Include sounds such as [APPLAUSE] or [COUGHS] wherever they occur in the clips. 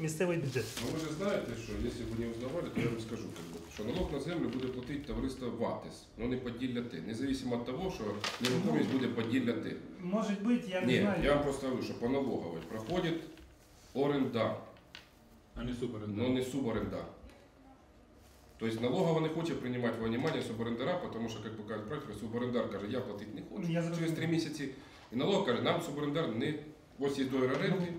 Місцевий бюджет. Ну ви ж знаєте, що якщо ви не узнавали, то я вам скажу, що налог на землю буде платити товариство ВАТИС, але не Поділля Т. Незалежно від того, що нерухомість буде Поділля Т. Може бути, я не Ні, знаю. я вам просто говорю, що по налоговій проходить орендар, А не супер. но не суборендар. Тобто налогова не хоче приймати во внимание суборендара, тому що, як би кажуть практика, суборендар каже, я платити не хочу. Я Через зрозумів. три місяці і налог каже, нам суборендар не ось є договір оренди,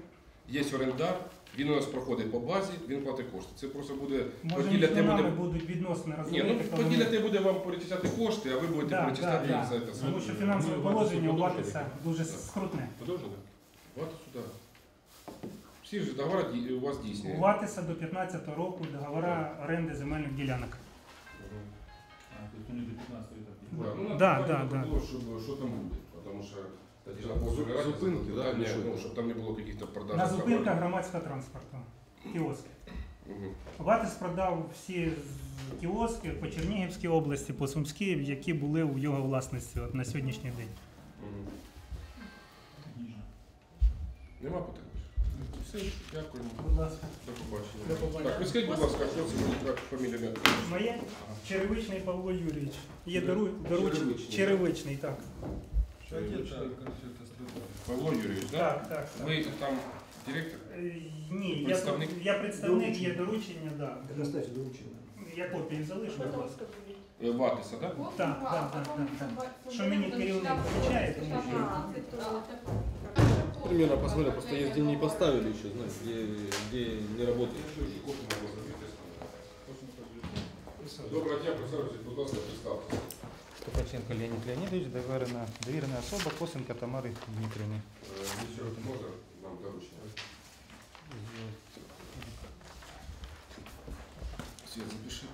є орендар, він у нас проходить по базі, він платить кошти. Це просто буде Може, між Т буде. будуть відносини Ні, ну коли ми- Т буде вам перечисляти кошти, а ви будете Да, перечисляти да, за це. Тому що фінансове Ну, положення у. Ватиса дуже скрутне. Подовжили? От сюди. Всі ж договори ді- у вас дійсні. У Ватиса до 15 року договора оренди земельних ділянок. А, то есть вони до 15 етапі. Да, ну, Да, да, да. було, щоб, що там буде, тому що Зупинки, да, питання, ну, щоб там не було якихось продаж. На зупинках громадського транспорту. Кіоски. Угу. Ватис продав всі кіоски по Чернігівській області, по Сумській, які були у його власності от, на сьогоднішній день. Угу. Нема питань? Все, дякую. Будь ласка. До побачення. До побачення. Так, ви скажіть, будь ласка, хто це буде, фамілія? Моє Черевичний Павло Юрійович. Є Чер- дору... Черевичний, Черевичний, так. Павло Юрійович, так? Так, так. так. Ви там директор? Е, Ні, я, Представник? я представник, є доручення, да. Предоставьте доручение. Я копію залишу, будь ласка. Е, Ватиса, так? Так, так, так, так, так. Що мені керівник включає, тому що Примерно посмотрел, просто если не поставили еще, знаете, где, где не работает. Доброго дня, представте, будь ласка, представте. Ступаченко Леонид Леонидович, доверена, доверенная особа Косенко Тамары Дмитриевны. Е, Ще раз можна нам доручення? Свет, запиши.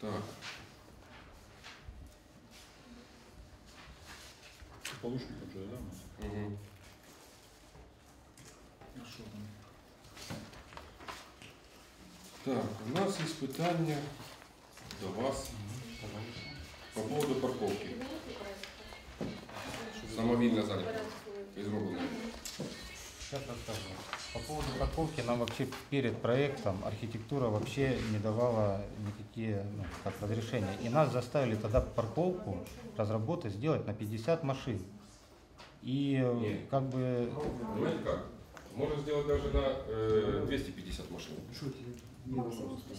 Так, Полушки там же, да? у нас? угу. А що там? так, у нас питання до вас по поводу парковки. Самовільно зайнято і зроблено. Сейчас расскажу. По поводу парковки нам вообще перед проектом архитектура вообще не давала никакие ну, как, разрешения. И нас заставили тогда парковку разработать, сделать на 50 машин. И э, Нет. как бы Понимаете как? Можно сделать даже на э, 250 машин.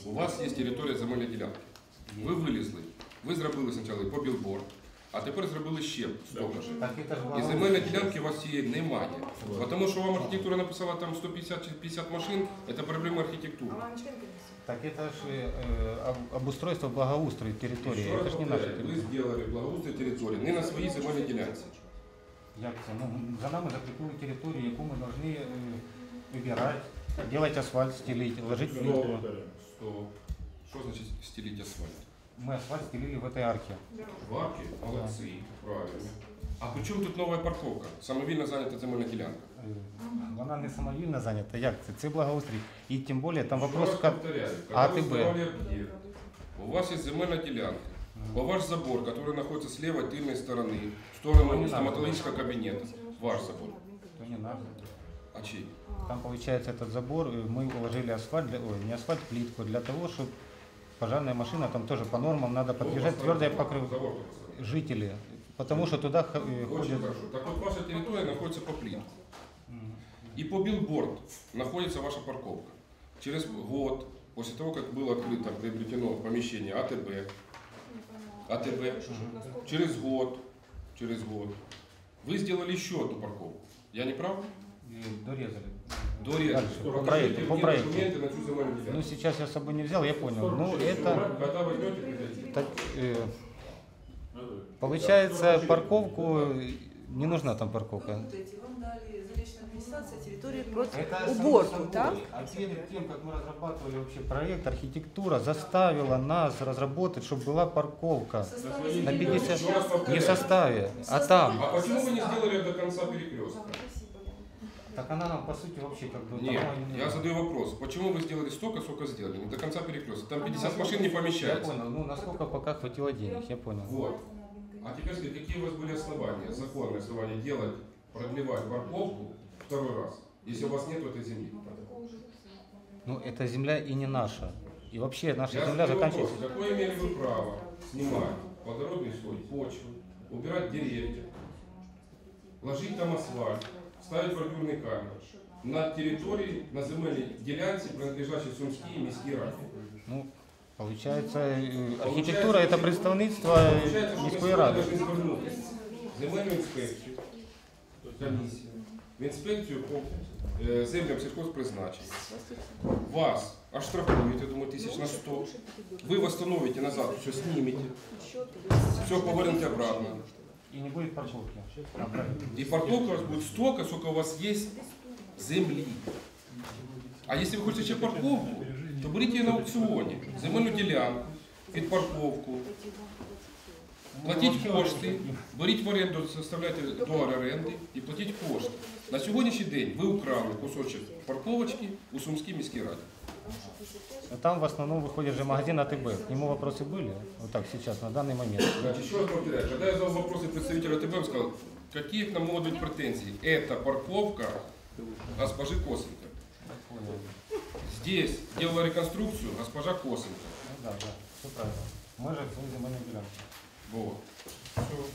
У вас є територія земельної ділянки. Ви вилізли, ви зробили спочатку по білборд, а тепер зробили ще 100 машин. так это же І было- земельної ділянки у вас цієї немає. Бо Тому що вам архітектура написала там 150 чи 50 машин, це проблема архітектури. Так это же э, об- обустройство благоустрой территории. Ще раз Это же не наша повторяю, ви территория. зробили благоустрій території не на своїй земельній ділянці. Як це? Ну, за нами закріпили територію, яку ми повинні е, вибирати, делать асфальт, стелить, ложить плитку. Стоп. Що значить стелити асфальт? Мы асфальт стелили в этой арке. Варки, молодці, правильно. А при чому тут нова парковка? Самовільно зайнята земельна ділянка. Е, Вона не самовільно зайнята. Як це? Це благоустрій. І тим більше там Еще вопрос, раз как... повторяю, А, когда ты вы Б. сдавали объект, у вас есть земельная делянка, по ваш забор, который находится с левой тыльной стороны, в Ну, сторону не стоматологического кабинета, ваш забор. То не надо. А чей? Там получается этот забор, э, мы уложили асфальт, для- ой, не асфальт, плитку, для того, чтобы пожарная машина, там тоже по нормам надо подъезжать, твердое покрытие. Жители. Потому что туда э, Очень ходят... хорошо. Так вот, ваша территория находится по плитку. И по билборд находится ваша парковка. Через год, после того, как было открыто, приобретено помещение АТБ, АТБ, через год, через год, вы сделали еще одну парковку. Я не прав? э, Дорезали. Дальше, по проекту, по проекту. Ну, сейчас я с собой не взял, я понял. Ну, это... Когда возьмете, придете. так, э, получается, парковку... э, Не нужна там парковка. Путаете, вам дали заречная администрация территории под Это уборку, так? А перед тем, как мы разрабатывали вообще проект, архитектура заставила нас разработать, чтобы была парковка. На земельного 50 участка. Не в составе, а там. А почему вы не сделали до конца перекрестка? Так она нам, по сути, вообще как бы... Нет, не я задаю вопрос. Почему вы сделали столько, сколько сделали? Не до конца перекрестка. Там 50 А, машин не Я помещается. понял, ну насколько пока хватило денег, я понял. Вот. А теперь скажите, какие у вас были основания, законные основания делать, продлевать парковку второй раз, если у вас нет этой земли? Ну, эта земля и не наша. И вообще наша Я земля задаю вопрос, заканчивается. какое имели вы право снимать плодородный слой, почву, убирать деревья, ложить там асфальт, ставить бордюрный камень на території, на земельній ділянці, принадлежащей Сумській міській раді? Ну, получается, э, архитектура это представництво э, Получається, що ми міської сьогодні ради. повинні звернутися в земельну інспекцію, комісію, в інспекцію по е, землям сільхозпризначення. Вас оштрафують, я думаю, тисяч на 100. Ви восстановите назад, все снимете, все повернете обратно. И не будет парковки. И парковка у вас будет столько, сколько у вас есть земли. А если вы хотите еще парковку, то берите ее на аукционе. Земельну ділянку, під парковку, платіть кошти, беріть в оренду, составляйте договір оренди і платіть кошти. На сьогоднішній день ви украли кусочок парковочки у Сумській міській раді. Но там в основном выходит же магазин АТБ. К нему вопросы были? Вот так сейчас, на данный момент. Значит, еще раз повторяю, когда я задал вопросы представителю АТБ, он сказал, какие к нам могут быть претензии? Это парковка госпожи Косенко. Здесь делала реконструкцию госпожа Косенко. Ну да, да, все правильно. Мы же земельную делянку. Вот. Всё.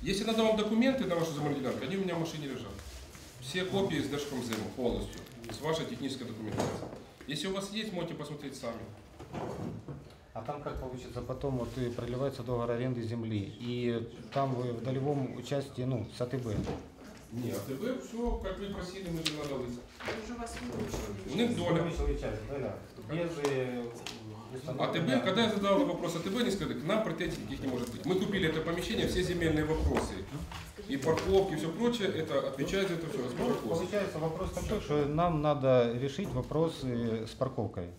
Если надо вам документы на вашу земельную делянку, они у меня в машине лежат. Все копии с Держкомзема полностью, с вашей технической документацией. Если у вас есть, можете посмотреть сами. А там как получится потом, вот и продлевается договор аренды земли, и там вы в долевом участии, ну, с АТБ. Не, АТБ все, как вы просили, мы же надали. Уже вас выключили. У них доля. Без э, АТБ, когда я задал вопрос АТБ, они сказали, к нам претензий никаких не может быть. Мы купили это помещение, все земельные вопросы, и парковки, и все прочее, это отвечает за это все. Ну, госпожа Косенко. получается вопрос такой, что нам надо решить вопрос э, с парковкой.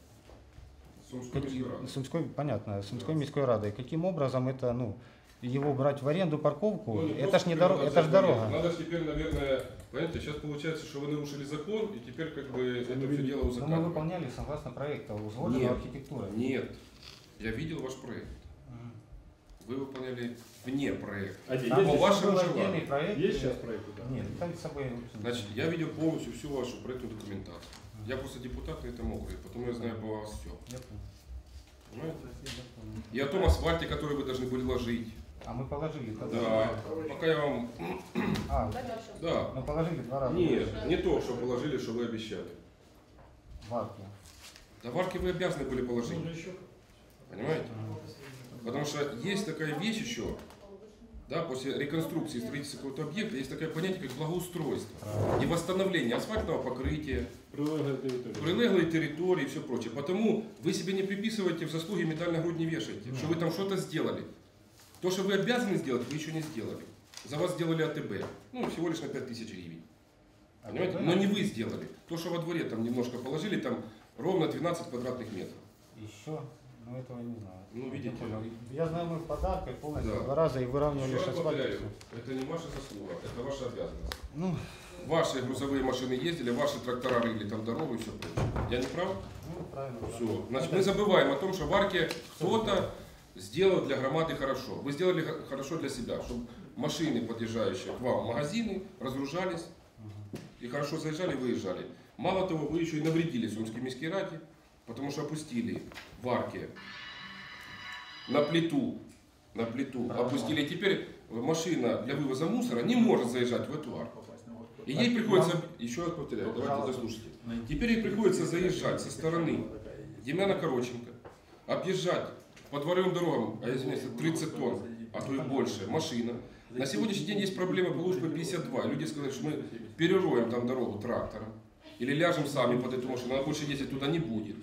Сумской Какие- міської ради. Сумской, понятно, Сумской міської ради. Каким образом это, ну, его брать в аренду парковку? Ну, не это просто ж не дорога, это ж приватизация, дорога. Надо ж теперь, наверное, понимаете, сейчас получается, что вы нарушили закон, и теперь как бы это все дело Но мы узаконивать. выполняли согласно проекту, узгодженного Нет. архитектуры. Нет, я видел ваш проект. Вы выполняли вне проекта. А где? По Есть, вашему желанию. проект. есть э, сейчас проект? Да? Нет, там с собой. Значит, я видел полностью всю вашу проектную документацию. Я просто депутат на этом округе, потому я знаю по вас все. Я понял. Понимаете? И о том асфальте, который вы должны были ложить. А мы положили тогда. Да, пока я вам... А, Да. мы положили два раза. Нет, не то, что положили, что вы обещали. В арке. Товарки вы обязаны были положить. Понимаете? Потому что есть такая вещь еще, да, после реконструкции строительства какого-то объекта, есть такое понятие, как благоустройство и восстановление асфальтного покрытия, прилеглой территории и все прочее. Потому вы себе не приписываете в заслуги медаль на грудь не вешаете, что вы там что-то сделали. То, что вы обязаны сделать, вы еще не сделали. За вас сделали АТБ. Ну, всего лишь на 5000 гривен. Понимаете? Но не вы сделали. То, что во дворе там немножко положили, там ровно 12 квадратных метров. Еще? Ну этого не знаю. Ну, видите. Я понял. Я знаю, мы подаркой полностью Да. два раза и выравнивали Еще раз асфальт. повторяю, это не ваша заслуга, это ваша обязанность. Ну, Ваши грузовые машины ездили, ваши трактора рыли там дорогу и все прочее. Я не прав? ну правильно. да. Все. Значит, мы забываем о том, что в Арке кто-то сделал для громады хорошо. Вы сделали х- хорошо для себя, чтобы машины, подъезжающие к вам в магазины, разгружались и хорошо заезжали и выезжали. Мало того, вы еще и навредили Сумской міській раді, потому что опустили в Арке. На плиту, на плиту, опустили. И теперь машина для вывоза мусора не может заезжать в эту арку. И ей приходится, еще раз повторяю, давайте дослушайте. Теперь ей приходится заезжать со стороны Демьяна Короченко, объезжать по дворовым дорогам, а извиняюсь, 30 тонн, а то и больше, машина. На сегодняшний день есть проблема по Лужбе 52. Люди сказали, что мы перероем там дорогу трактором или ляжем сами под эту машину, она больше ездить туда не будет.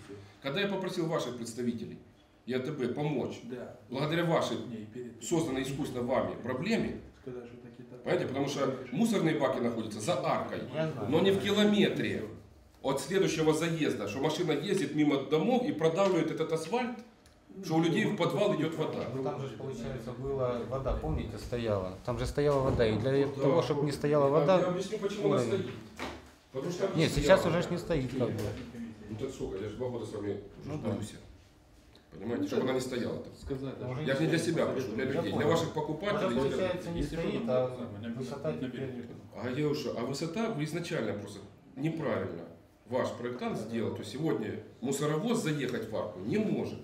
Когда я попросил ваших представителей и АТБ помочь, Да. благодаря вашей созданной искусственно вами проблеме, Понимаете, потому что мусорные баки находятся за аркой, Я но не в километре от следующего заезда, что машина ездит мимо домов и продавливает этот асфальт, что у людей в подвал идет вода. Ну, Там же, получается, была вода, помните, стояла? Там же стояла вода, и для того, чтобы не стояла Я вода... объясню, почему она стоит. Потому что она Нет, сейчас уже ж не стоит, как бы. Ну так сколько, я же два года с вами Ну уже да. борюсь. Понимаете, чтобы она не стояла там. Сказать, да. Я же не для себя прошу, для Я людей, для ваших покупателей. получается не стоит, бы- а самое, высота теперь... А Евша, а высота вы изначально просто неправильно ваш проектант сделал. То есть сегодня мусоровоз заехать в арку не может.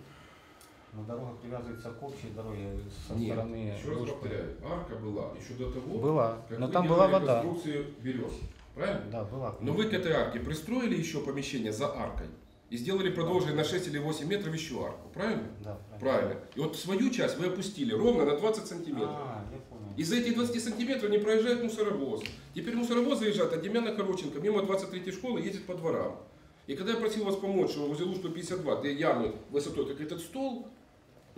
Но дорога привязывается к общей дороге со Нет, стороны... еще раз повторяю, арка была еще до того, Была, как но там была вода. конструкцию берез. Правильно? Да, была. Но вы к этой арке пристроили еще помещение за аркой и сделали продолжение на 6 или 8 метров еще арку. Правильно? Да, Правильно. И вот свою часть вы опустили ровно на 20 сантиметров. А, я понял. И за эти 20 сантиметров не проезжает мусоровоз. Теперь мусоровоз заезжает от Демьяна Короченко мимо 23 школы ездит по дворам. И когда я просил вас помочь, что возле Лужка 52, где ямы высотой, как этот стол,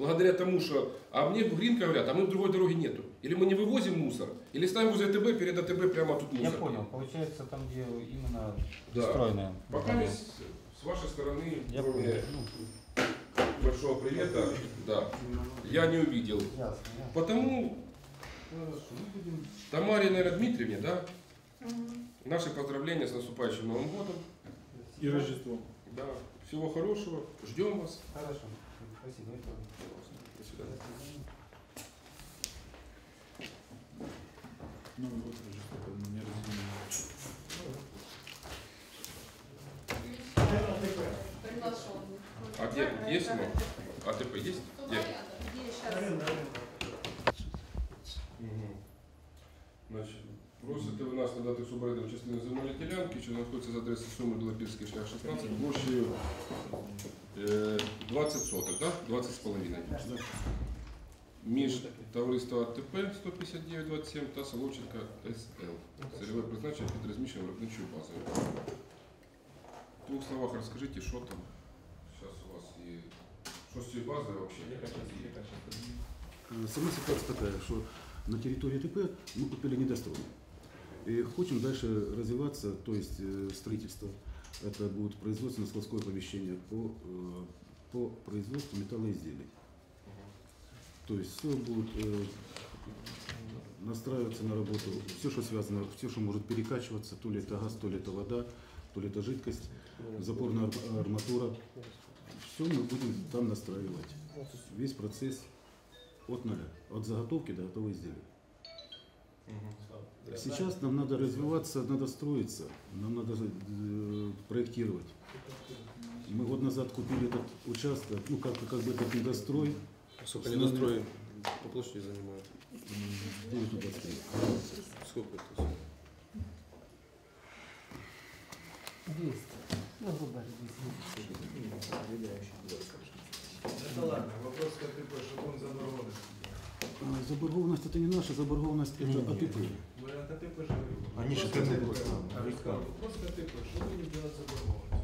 благодаря тому, что... А мне в Гринка говорят, а мы другой дороги нету. Или мы не вывозим мусор, или ставим возле АТБ, перед АТБ прямо тут Я мусор. понял. Получается, там, где именно Да. пристроенная. Пока дорога. с, с вашей стороны, Я кроме понял. Ну, большого привета, да, я не увидел. ясно, ясно. Потому Тамаре, наверное, Дмитриевне, да, наши поздравления с наступающим Новым годом. И Рождество. Да, всего хорошего, ждем вас. Хорошо. Спасибо. До свидания. Рождество, не разделено. А где? Есть оно? АТП есть? Где? Мгм. Значить, просите ви нас надати суборенду частину земельної ділянки, що знаходиться за адресою Суми Білопільський шлях 16, площею е, 20 соток, так? 20 з половиною. Між товариством АТП 159-27 та Соловченка СЛ. Цільове призначення під розміщенням виробничою базою. В двох словах розкажіть, що там зараз у вас є. Що з цією базою взагалі? Э, Сама ситуация такая, что на территории ТП мы купили недострой. И хотим дальше развиваться, то есть э, строительство. Это будет производственно-складское помещение по, э, по производству металлоизделий. То есть все будет э, настраиваться на работу, все, что связано, все, что может перекачиваться, то ли это газ, то ли это вода, то ли это жидкость, запорная ар- арматура. Все мы будем там настраивать. Весь процесс от нуля, от заготовки до готового изделия. Сейчас нам надо развиваться, надо строиться, нам надо э, проектировать. Мы год назад купили этот участок, ну как, как бы этот недострой, Сколько недострой по площади занимает? м, 9 на 23. Сколько это? всё? Это ладно, вопрос к АТП, чтобы он заборгованность. А Заборгованность это не наша, заборгованность это АТП. Вы от АТП же. Они же АТП. АТП. А Вопрос к АТП, что вы не делать заборгованность?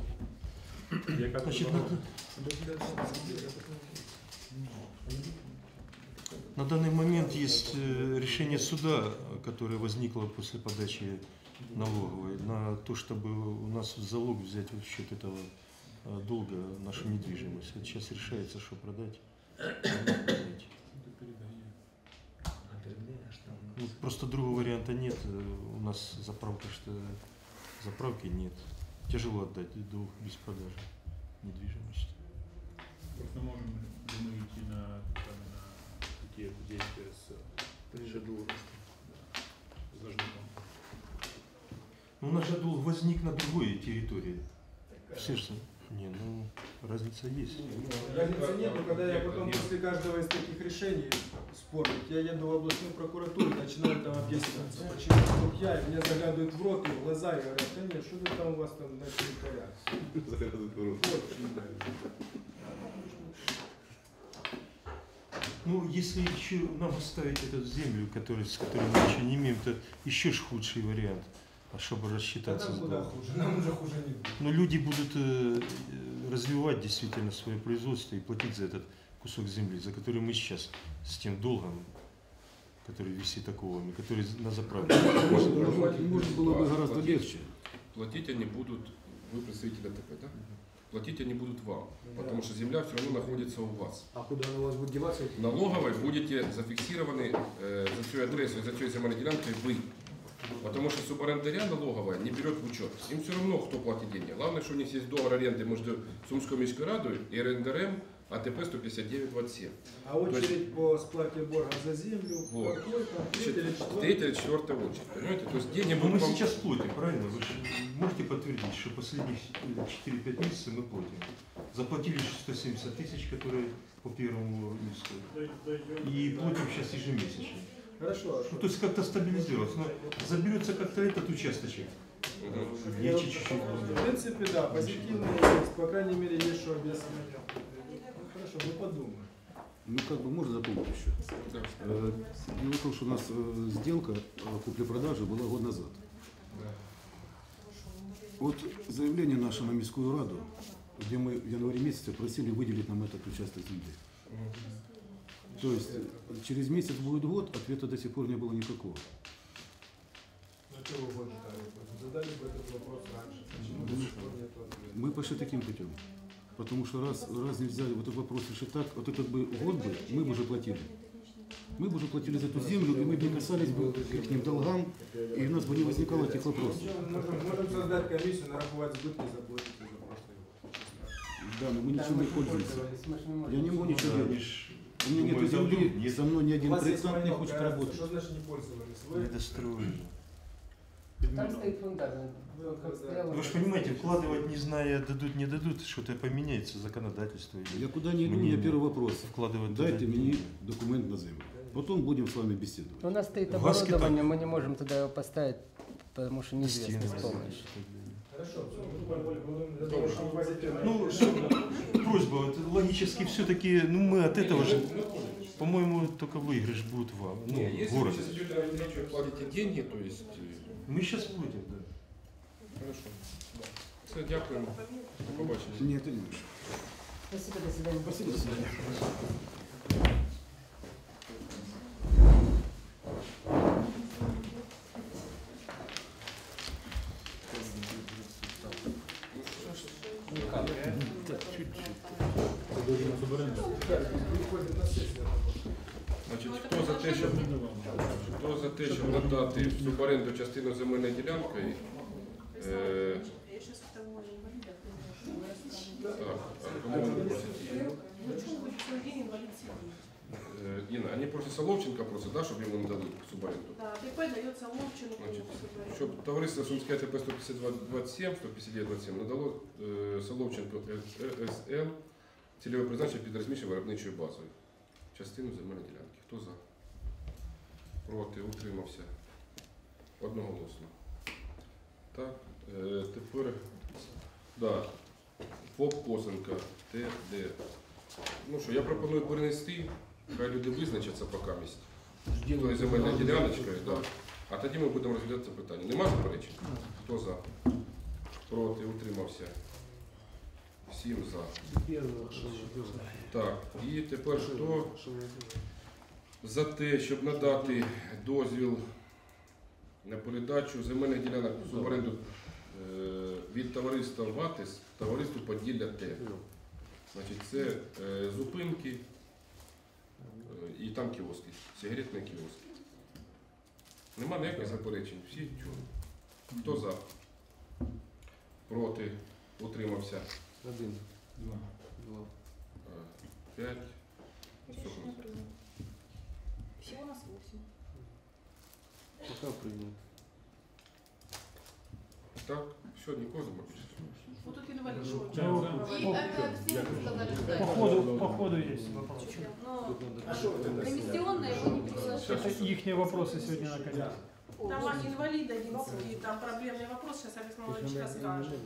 На данный момент есть решение суда, которое возникло после подачи налоговой, на то, чтобы у нас в залог взять в счет этого долга нашу недвижимость. Это сейчас решается, что продать. а не продать. Ну, просто другого варианта нет. Э, У нас заправка, что заправки нет. Тяжело отдать долг без продажи недвижимости. Просто можем мы идти на, там, на такие действия с Прижигу. с должником. Ну, у нас же долг возник на другой территории. Все же, не, ну, разница есть. Разницы нету, когда я потом после каждого из таких решений спорить, я еду в областную прокуратуру и начинаю там объясняться, почему вдруг я, и мне заглядывают в рот и в глаза и говорят, да нет, что ты там у вас там на территориях? Очень нравится. Ну, если еще нам оставить эту землю, которую, с которой мы еще не имеем, то еще ж худший вариант, а чтобы Да рассчитаться нам с куда долгом. хуже, нам уже хуже не будет. Но люди будут э, э, развивать действительно свое производство и платить за этот кусок земли, за который мы сейчас с тем долгом, который висит оковами, который на заправке. [COUGHS] Может, может было бы гораздо Платить- легче. Платить они будут, вы представитель АТП, да? Платить они будут вам, потому что земля все равно находится у вас. А куда она у вас будет деваться? Налоговой будете зафиксированы э, за всю адресу за всю земельную делянку вы. Потому что субарендаря налоговая не берет в учет. Им все равно, кто платит деньги. Главное, что у них есть договор аренды между Сумской міською радою и РНДРМ АТП 159-27. А очередь по сплате борга за землю, Вот. третья или четвертая? Очередь, понимаете? То есть деньги Ну, будут... мы пом- сейчас платим, правильно? Вы же можете подтвердить, что последних 4-5 месяцев мы платим. Заплатили 170 тысяч, которые по первому иску. И платим сейчас ежемесячно. Хорошо. Ну, то есть как-то стабилизироваться. Но заберется как-то этот участочек. Мгм. Легче чуть-чуть В принципе, да, позитивные есть. По крайней мере, есть что объяснить. Ну, хорошо, мы подумаем. Ну, как бы можно дополнить еще. Да. Э, Дело в том, что у нас э, сделка купли-продажи была год назад. Вот заявление наше на Мирскую Раду, где мы в январе месяце просили выделить нам этот участок земли. То есть э, через месяц будет год, ответа до сих пор не было никакого. Что вы год ждали? Задали бы этот вопрос раньше. Почему до сих пор нет ответа? Мы пошли таким путем. Потому что раз, раз нельзя вот этот вопрос решить так, вот этот бы год бы, мы бы уже платили. Мы бы уже платили за эту землю, и мы бы не касались бы к их долгам, и у нас бы не возникало этих вопросов. Можем, можем создать комиссию, нараховать сбытки и заплатить за прошлый год. Да, но мы ничем не пользуемся. Я не могу ничего делать. У меня нет земли, дадут, нет, со мной ни один проектант не хочет работать. Что значит не пользовались? не Вы достроили. Підміну. Там стоит фундамент. Стоял, Вы же понимаете, вкладывать, не зная, дадут, не дадут, что-то поменяется законодательство. или Я куда не иду, у меня первый вопрос. Вкладывать Дайте туда мне деньги. документ на землю. Потом будем с вами беседовать. У нас стоит оборудование, мы не можем туда его поставить, потому что неизвестно Стены. Хорошо. Ну, просьба, вот логически все-таки, ну мы от этого же, по-моему, только выигрыш будет вам, ну, Не, если вы город. сейчас и платите деньги, то есть... э, Мы сейчас платим, да. Хорошо. Все, дякуємо. До побачення. Нет, это не. Спасибо, до свидания. Спасибо, до свидания. Те, щоб надати в суборенду частину земельної ділянки? Е, Я сейчас к тому инвалида. так, а кому вони просять її? Е, Інна, вони просять Соловченка просять, да, щоб йому надали в суборенду? Да, ТП дается Ловченку. Значить, щоб товариство Сумське АТП 15227, 15927 надало е, Соловченко СЛ цільове призначення під розміщення виробничою базою. Частину земельної ділянки. Хто за? Проти, утримався. Одноголосно. Так, е, тепер да, ФОП Косенка, ТД. Ну що, я пропоную перенести, хай люди визначаться поки місць. Тою земельною діляночкою, да. А тоді ми будемо розглядати це питання. Нема заперечень? Хто за? Проти, утримався. Всім за. Так, і тепер хто за те, щоб надати дозвіл на передачу земельних ділянок в суборенду е, від товариства ВАТИС товариству Поділля Т. Значить, це е, зупинки е, і там кіоски, сигаретні кіоски. Нема ніяких заперечень. Всі чули. Хто за? Проти? Утримався? Один. Два. Два. П'ять. Все. Всего нас 8. Пока принят. Так, все, нікого немає. Вот тут инвалид живет. Ну, И это все сказали, что По ходу, по ходу есть вопрос. Но А комиссионные его не приглашают. Это их вопросы сегодня на Там инвалид один сидит, там проблемный вопрос, сейчас Алекс Молодчика скажет.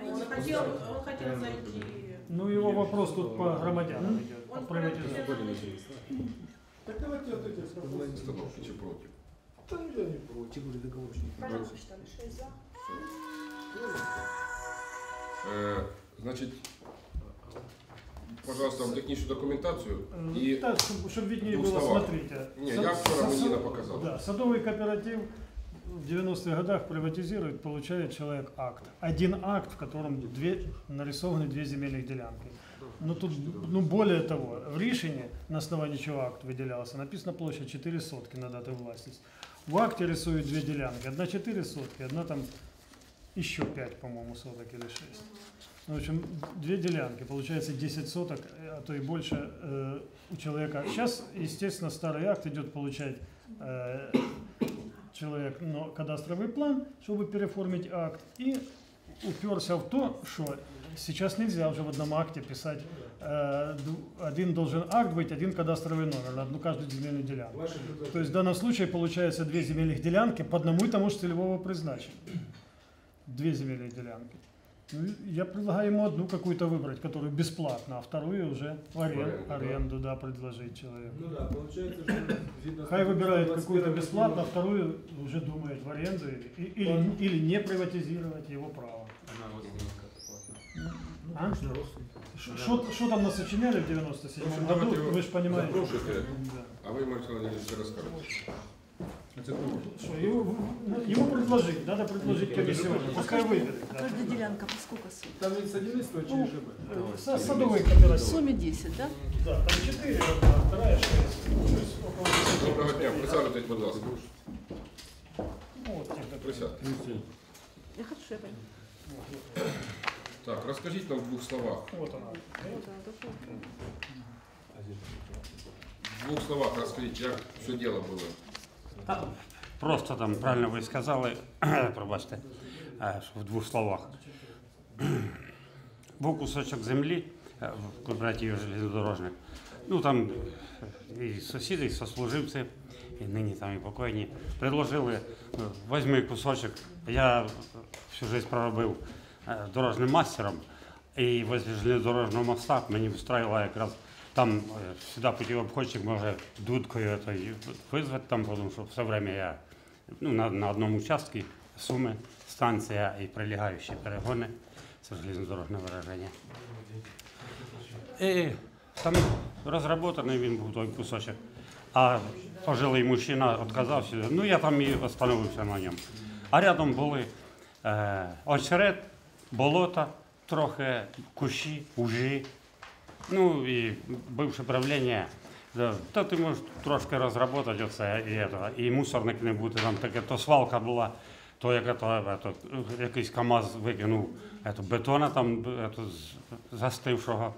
Он хотел, он хотел зайти. Ну, его вопрос тут по громадянам идет, по Он приватизации. Так давайте вот эти вопросы. Установки чи проти? Да я не против. Пожалуйста, 6 за. Е, значить, пожалуйста, вдихніть цю документацію. М, І Так, чтобы, чтобы виднее двух было, словах. смотрите. Ні, Сад- я вчора сад- мені не показав. Да, садовый кооператив в 90-х годах приватизирует, получает человек акт. Один акт, в котором две, нарисованы две земельных делянки. Ну тут, ну более того, в решении, на основании чего акт выделялся, написано площадь 4 сотки на дату властности. В акте рисуют две делянки. Одна 4 сотки, одна там еще 5, по-моему, соток или 6. Ну, в общем, две делянки, получается 10 соток, а то и больше э, у человека. Сейчас, естественно, старый акт идет получать э, человек но кадастровый план, чтобы переформить акт, и уперся в то, что сейчас нельзя уже в одном акте писать, э, один должен акт быть, один кадастровый номер на одну каждую земельную делянку. То есть в данном случае получается две земельных делянки по одному и тому же целевого призначения. Две земельные делянки. Ну, я предлагаю ему одну какую-то выбрать, которую бесплатно, а вторую уже в арен- аренду, аренду, да. да, предложить человеку. Ну да, получается, что видно, Хай выбирает 21 какую-то бесплатно, а вторую уже думает в аренду или, и- или, или не приватизировать его право. А? Что что там насочиняли в 97 В общем, году, давайте его вы же понимаете. Да. А вы, Марtin Леонидович, расскажете. Что, его, ему предложить, надо предложить комиссионно, пускай выберет. да. Каждая делянка по сколько соток? Там ведь с один лист Ну, ЖБ. э, со- Садовый В кооператив. сумме 10, да? Да, там 4, одна, вторая 6. То есть около 10. Доброго дня, присаджуйтесь, будь ласка. Ну, вот где-то. Присядьте. Я хочу, я пойду. Так, розкажіть нам в двох словах. Вот она. В двох словах розкажіть, як все діло було. Просто там правильно ви сказали, [CLEARS THROAT] пробачте, е, в двох словах. [CLEARS THROAT] Був кусочок землі е, в кооперативі железнодорожник. Ну там е, і сусіди, і сослуживці, і нині там і покойні, предложили, візьми кусочок. Я всю життя проробив дорожнім мастером, і возле железнодорожного моста мені встраювало якраз там е, сюди путівобходчик може дудкою визвати там, тому що все время я ну, на, на одному участку Суми, станція і прилегаючі перегони. Це железнодорожне вираження. І там розроблений він був той кусочок. А пожилий мужчина відказався, ну я там і остановився на ньому. А рядом були е, очерет, болото, трохи кущі, ужі. Ну і бивше правління. да, Та ти можеш трошки розробити оце і, это, і мусорник не бути. Там таке, то свалка була, то, яке, то, это, якийсь КАМАЗ викинув это, бетона там это, з- застившого.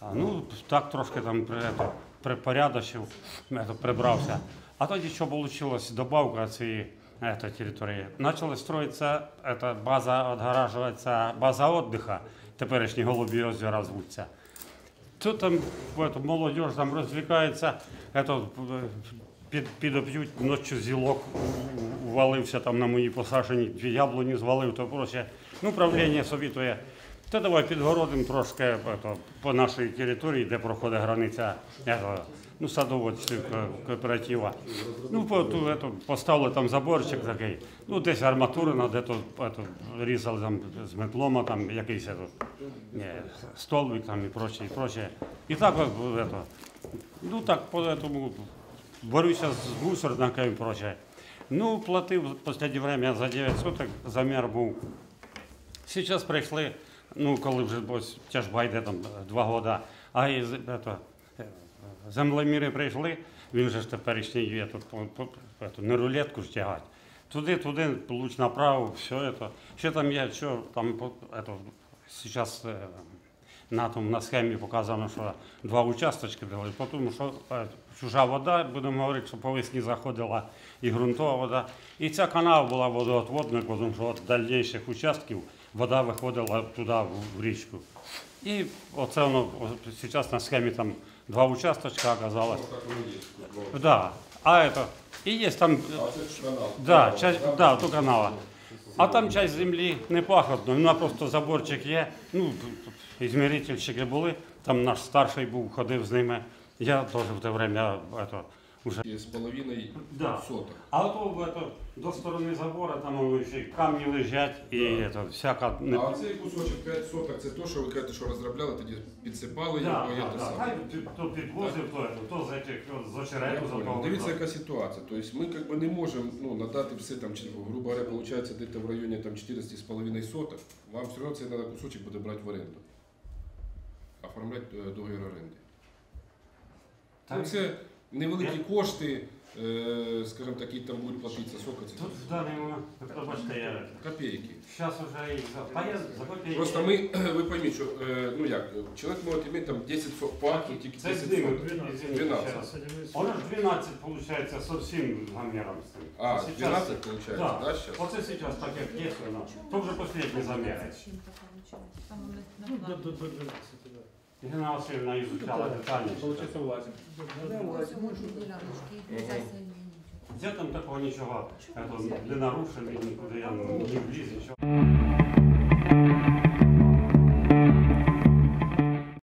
А, ну, так трошки там при, это, припорядочив, это, прибрався. А тоді що вийшло, добавка цієї это, території. Почали строїтися это, база, відгаражуватися база віддиха, теперішні голубі озера звуться. Тут там это, молодежь там развлекается, это, під, підоп'ють, ночі зілок валився там на мої посажені, яблуні звалив, то проще. Ну, правління совітує. Та давай підгородимо трошки это, по нашій території, де проходить границя этого, ну, садоводства кооператива. Ну, по, ту, это, поставили там заборчик такий, ну, десь арматурина, де то это, різали там з метлома, там якийсь это, не, столбик там і прочее, і прочее. І так от, это, ну, так, по этому борюся з мусорниками і прочее. Ну, платив в останнє время за 9 суток, замір був. Зараз прийшли, ну, коли вже ось тяжба йде там два роки, а із, это, е, землеміри прийшли, він же ж теперішній є тут по, по, эту, не рулетку ж тягати. Туди, туди, луч направо, все это. Що там є, що там по- это, зараз е, на, тому, на схемі показано, що два участочки дали, тому що е, чужа вода, будемо говорити, що по весні заходила і ґрунтова вода. І ця канава була водоотводною, тому що від дальніших участків вода виходила туди, в, в річку. І оце воно зараз на схемі там два участочка оказалось. Да. А это, и есть там, А да, часть, да, то канала. А там часть землі не пахотно, вона просто заборчик є. Ну, ізмірительщики були, там наш старший був, ходив з ними. Я теж в те время это, уже. З половиною Да. соток. А то это, до сторони забора там воно ще й камні лежать і это, всяка не А цей кусочок 5 соток, це то, що ви кажете, що розробляли, тоді підсипали Да, його, і да, те да. саме. Хай під- то підвозив, то, это, то з этих, з Я очерету понял. за Дивіться, яка ситуація. Тобто ми как бы не можемо ну, надати все, там, чи, грубо говоря, получается где-то в районі там, 14,5 соток. Вам все одно цей надо кусочок буде брати в оренду. Оформляти е, договір оренди. Ну, це невеликі кошти. э, скажем, такие там будет платиться, сколько это? Тут в даний момент, пробачте, я Копейки. зараз уже і за, та я за копійки. Просто ми, [CLEARS THROAT] ви пойміть, що, е, ну як, чоловік може мати там 10 сот, по акту тільки Це 10 знімуть, сот. 12. 12. Воно ж 12 виходить со всім заміром з тим. А, Сейчас- 12 получается, да, да, сейчас? Оце зараз так як є, воно. То вже останні заміри. Ну, до, до, до 12, да. Ірина Васильівна її изучала детальніше. Получиться влазим. Сьогодні там такого нічого? Не нарушив, нікуди я не вліз, нічого.